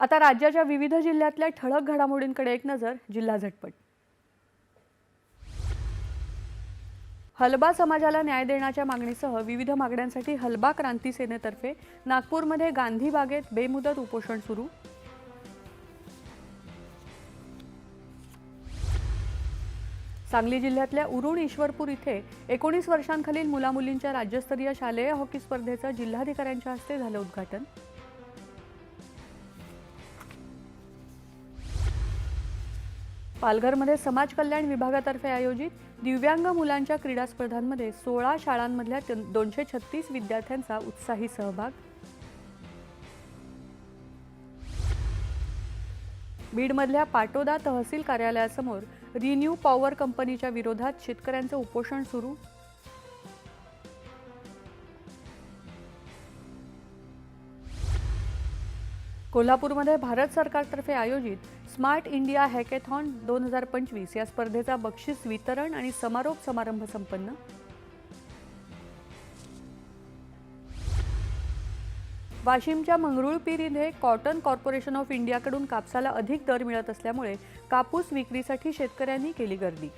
आता राज्याच्या विविध जिल्ह्यातल्या ठळक घडामोडींकडे एक नजर जिल्हा झटपट. हलबा समाजाला न्याय देण्याच्या मागणीसह विविध मागण्यांसाठी हलबा क्रांती सेनेतर्फे नागपूरमध्ये गांधी बागेत बेमुदत उपोषण सुरू. सांगली जिल्ह्यातल्या उरुण ईश्वरपूर इथे एकोणीस वर्षांखालील मुलामुलींच्या राज्यस्तरीय शालेय हॉकी स्पर्धेचं जिल्हाधिकाऱ्यांच्या हस्ते झालं उद्घाटन. पालघरमध्ये समाज कल्याण विभागातर्फे आयोजित दिव्यांग मुलांच्या क्रीडा स्पर्धांमध्ये सोळा शाळांमधल्या दोनशे छत्तीस विद्यार्थ्यांचा उत्साही सहभाग. बीडमधल्या पाटोदा तहसील कार्यालयासमोर रिन्यू पॉवर कंपनीच्या विरोधात शेतकऱ्यांचं उपोषण सुरू. कोल्हापूरमध्ये भारत सरकारतर्फे आयोजित स्मार्ट इंडिया हॅकेथॉन दोन हजार पंचवीस या स्पर्धेचा बक्षीस वितरण आणि समारोप समारंभ संपन्न. वाशिमच्या मंगरुळपीर इथे कॉटन कॉर्पोरेशन ऑफ इंडियाकडून कापसाला अधिक दर मिळत असल्यामुळे कापूस विक्रीसाठी शेतकऱ्यांनी केली गर्दी.